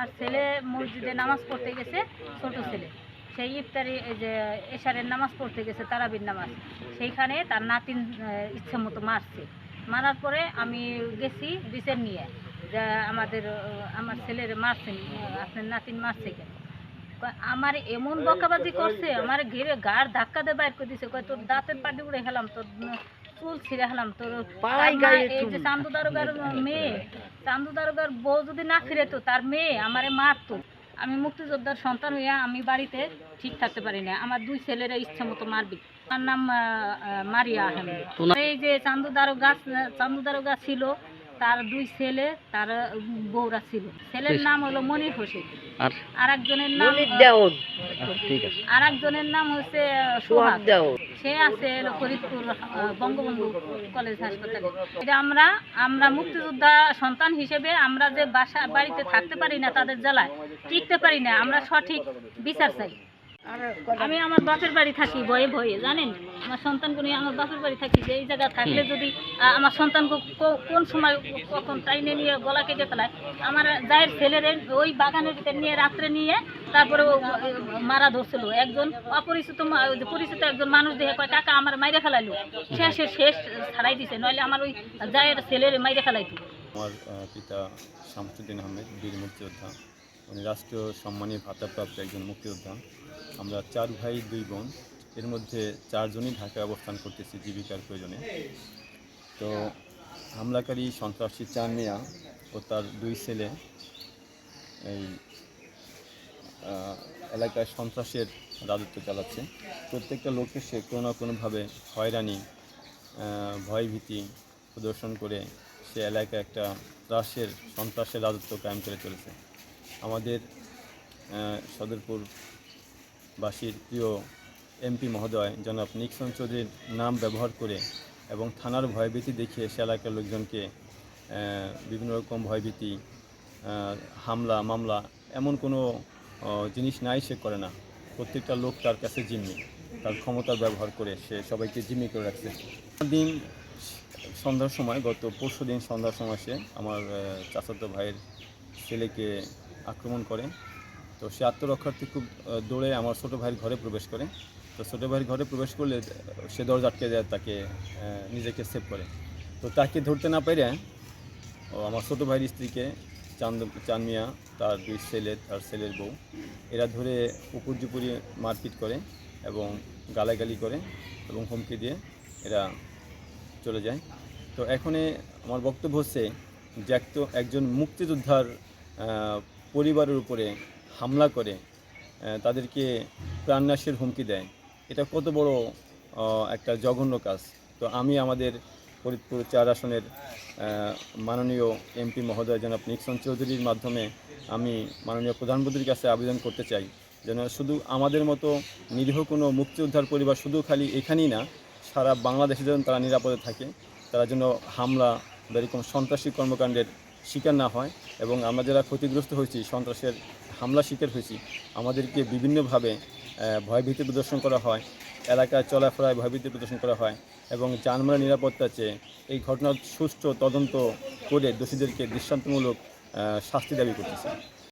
আমার ছেলে মসজিদে নামাজ পড়তে গেছে, ছোট ছেলে। সেই ইফতারি যে এশারের নামাজ পড়তে গেছে, তারাবির নামাজ। সেইখানে তার নাতিন ইচ্ছে মতো মারছে। মারার পরে আমি গেছি বিচার নিয়ে। যে আমাদের আমার ছেলের মারছেন আপনার নাতিন মারছে কেন? আমার এমন বকাবাজি করছে, আমার ঘিরে গাড় ধাক্কা দিয়ে বাইর করে দিছে। কয়, তোর দাঁতের পাটি উড়ে হেলাম তোর চুল ছিঁড়ে হলাম তোর এই যে চান্দু দারোগার মেয়ে চান্দু দারোগার বউ যদি না ফিরে তো তার মেয়ে আমারে মারতো। আমি মুক্তিযোদ্ধার সন্তান হইয়া আমি বাড়িতে ঠিক থাকতে পারি না আমার দুই ছেলেরা ইচ্ছা মতো মারবি। আমার নাম মারিয়া আহমেদ। এই যে চান্দু দারোগা চান্দু দারোগা ছিল তার দুই ছেলে তার বউরা ছিল। ছেলের নাম হলো মনির হোসেন। আর? একজনের নাম আছে। আর একজনের নাম হচ্ছে সোহাগ সে আছে ফরিদপুর বঙ্গবন্ধু কলেজ হাসপাতালে। এটা আমরা আমরা মুক্তিযোদ্ধা সন্তান হিসেবে আমরা যে বাসা বাড়িতে থাকতে পারি না তাদের জ্বালায় টিকতে পারি না। আমরা সঠিক বিচার চাই। আমি আমার বাপের বাড়ি থাকি ভয়ে ভয়ে জানেন? আমার সন্তানকে নিয়ে আমার বাপের বাড়ি থাকি যে এই জায়গা থাকলে যদি আমার সন্তানকে কোন সময় কখন টাইনে নিয়ে গলা কেটে ফেলায় আমার যায়ের ছেলের ওই বাগানের ভিতরে নিয়ে রাত্রে নিয়ে তারপরে মারা ধরছিল। একজন অপরিচিত পরিচিত একজন মানুষ দেখে কয় কাকা আমার মাইরে ফেলাইলো। শেষে শেষ ছাড়াই দিছে নইলে আমার ওই যায়ের ছেলের মাইরে ফেলাইতো। আমার পিতা শামসুদ্দিন আহমেদ বীর মুক্তিযোদ্ধা। উনি রাষ্ট্রীয় সম্মানী ভাতাপ্রাপ্ত একজন মুক্তিযোদ্ধা। আমরা চার ভাই দুই বোন। এর মধ্যে চারজনই ঢাকায় অবস্থান করতেছি জীবিকার প্রয়োজনে। তো হামলাকারী সন্ত্রাসী চান মিয়া ও তার দুই ছেলে এই এলাকায় সন্ত্রাসের রাজত্ব চালাচ্ছে। প্রত্যেকটা লোককে সে কোনো না কোনোভাবে হয়রানি ভয়ভীতি প্রদর্শন করে সে এলাকায় একটা ত্রাসের সন্ত্রাসের রাজত্ব কায়েম করে চলেছে। আমাদের আহ, সদরপুরবাসীর প্রিয় এমপি মহোদয়, জনাব নিক্সন চৌধুরীর নাম ব্যবহার করে এবং থানার ভয়ভীতি দেখিয়ে সে এলাকার লোকজনকে বিভিন্ন রকম ভয়ভীতি হামলা, মামলা এমন কোনো জিনিস নাই সে করে না। প্রত্যেকটা লোক তার কাছে জিম্মি। তার ক্ষমতার ব্যবহার করে সে সবাইকে জিম্মি করে রাখছে। দিন সন্ধ্যার সময়, গত পরশু দিন সন্ধ্যার সময় সে আমার চাচাতো ভাইয়ের ছেলেকে আক্রমণ করে। তো সে আত্মরক্ষার্থে খুব দৌড়ে আমার ছোটো ভাইয়ের ঘরে প্রবেশ করে। তো ছোটো ভাইয়ের ঘরে প্রবেশ করলে সে দরজা আটকে দেয় তাকে নিজেকে সেভ করে। তো তাকে ধরতে না পেরে, ও আমার ছোটো ভাইয়ের স্ত্রীকে, চান্দ চান মিয়া তার দুই ছেলে, তার ছেলের বউ, এরা ধরে উপর্যুপুরি মারপিট করে এবং গালাগালি করে এবং হুমকি দিয়ে এরা চলে যায়। তো এখানে আমার বক্তব্য হচ্ছে যে একজন মুক্তিযোদ্ধার পরিবারের উপরে হামলা করে তাদেরকে প্রাণনাশের হুমকি দেয়। এটা কত বড় একটা জঘন্য কাজ। তো আমি আমাদের ফরিদপুর চার আসনের মাননীয় এমপি মহোদয় জনাব নিক্সন চৌধুরীর মাধ্যমে আমি মাননীয় প্রধানমন্ত্রীর কাছে আবেদন করতে চাই, যেন শুধু আমাদের মতো নিরীহ কোনো মুক্তিযোদ্ধার পরিবার শুধু খালি এখানেই না, সারা বাংলাদেশে যেন তারা নিরাপদে থাকে, তারা যেন হামলা বা এরকম সন্ত্রাসী কর্মকাণ্ডের শিকার না হয়, এবং আমরা যারা ক্ষতিগ্রস্ত হয়েছি সন্ত্রাসের হামলা শিকার হয়েছি। আমাদেরকে বিভিন্নভাবে ভয়ভীতি প্রদর্শন করা হয়, এলাকায় চলাফেরায় ভয়ভীতি প্রদর্শন করা হয় এবং যানবাহনের নিরাপত্তা চেয়ে এই ঘটনার সুষ্ঠু তদন্ত করে দোষীদেরকে দৃষ্টান্তমূলক শাস্তি দাবি করতেছে।